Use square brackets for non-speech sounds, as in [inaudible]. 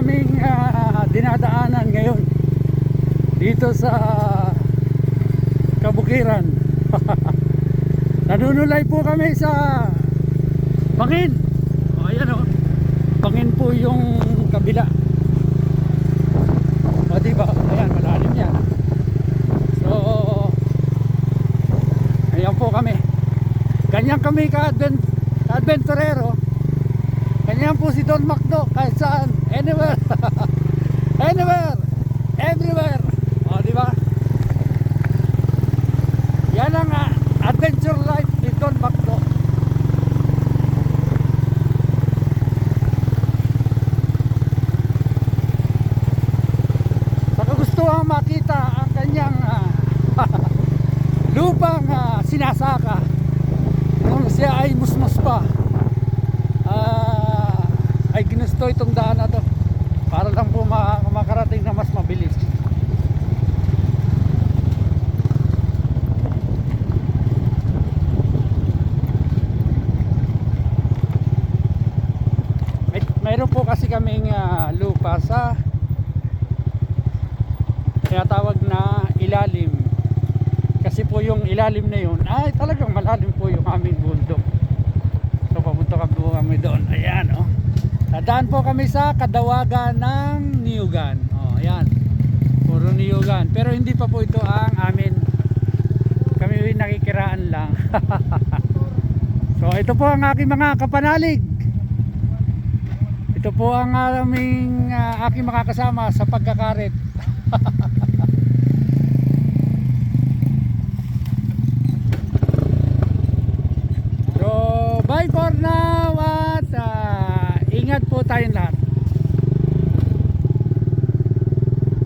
aming ah, dinadaanan ngayon dito sa Kabukiran. [laughs] Nanunulay po kami sa Bangin. O ayan o. Bangin po yung kabila. O diba? Ayan, malalim yan. So, ayan po kami. Ganyan kami ka-advent, adventurero. Ganyan po si Don Macdo kahit saan, anywhere. [laughs] anywhere, everywhere. O, di ba? Yan ang ah, adventure life ni Don Macdo. Sa kagustuhan makita ang kanyang ah, [laughs] lupang ah, sinasaka nung siya ay musmus pa para lang po ma- makarating na mas mabilis. May, mayroon po kasi kaming ah, lupa sa kaya tawag na ilalim. Kasi po yung ilalim na yun ay talagang malalim po yung aming bundok. So papunta kami doon Nadaan po kami sa kadawagan ng Niyugan. Oh ayan. Puro Niyugan. Pero hindi pa po ito ang amin. Kami yung nakikiraan lang. [laughs] So ito po ang aking mga kapanalig. Ito po ang aming ah, aking makakasama sa pagkakarit [laughs] ingat po tayong lahat.